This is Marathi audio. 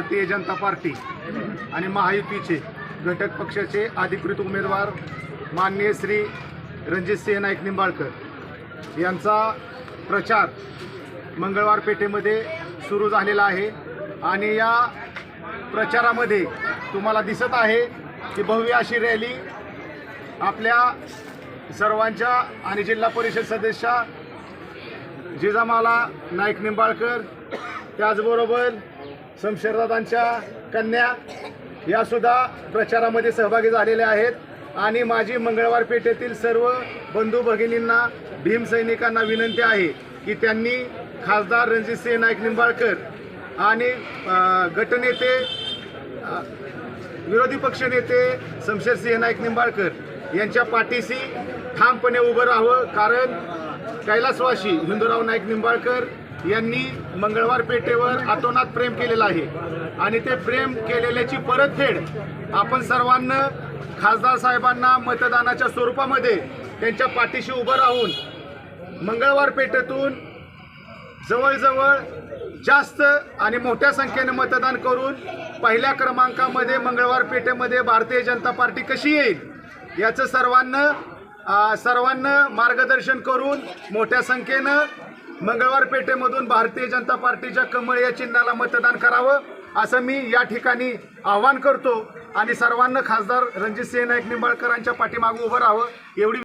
भारतीय जनता पार्टी आणि महायुतीचे घटक पक्षाचे अधिकृत उमेदवार माननीय श्री रणजितसिंह नाईक निंबाळकर. यांचा प्रचार मंगळवार पेठेमध्ये सुरू झालेला आहे आणि या प्रचारामध्ये तुम्हाला दिसत आहे की भव्य अशी रॅली आपल्या सर्वांच्या आणि जिल्हा परिषद सदस्या जिजामाला नाईक निंबाळकर त्याचबरोबर शमशेरदादांच्या कन्या यासुद्धा प्रचारामध्ये सहभागी झालेल्या आहेत. आणि माझी मंगळवार पेठेतील सर्व बंधू भगिनींना भीमसैनिकांना विनंती आहे की त्यांनी खासदार रणजितसिंह नाईक निंबाळकर आणि गटनेते विरोधी पक्षनेते शमशेरसिंह नाईक निंबाळकर यांच्या पाठीशी ठामपणे उभं राहावं. कारण कैलासवासी हिंदूराव नाईक निंबाळकर यांनी मंगळवार पेठेवर अतोनात प्रेम केलेलं आहे. आणि ते प्रेम केलेल्याची परतफेड आपण सर्वांना खासदार साहेबांना मतदानाच्या स्वरूपामध्ये त्यांच्या पाठीशी उभं राहून मंगळवार पेठेतून जवळजवळ जास्त आणि मोठ्या संख्येने मतदान करून पहिल्या क्रमांकामध्ये मंगळवार पेठेमध्ये भारतीय जनता पार्टी कशी येईल याचं सर्वांना सर्वांना मार्गदर्शन करून मोठ्या संख्येनं मंगळवार पेठेमधून भारतीय जनता पार्टीच्या कमळ या चिन्हाला मतदान करावं असं मी या ठिकाणी आवाहन करतो. आणि सर्वांना खासदार रणजितसिंह नाईक निंबाळकरांच्या पाठीमागं उभं राहावं एवढी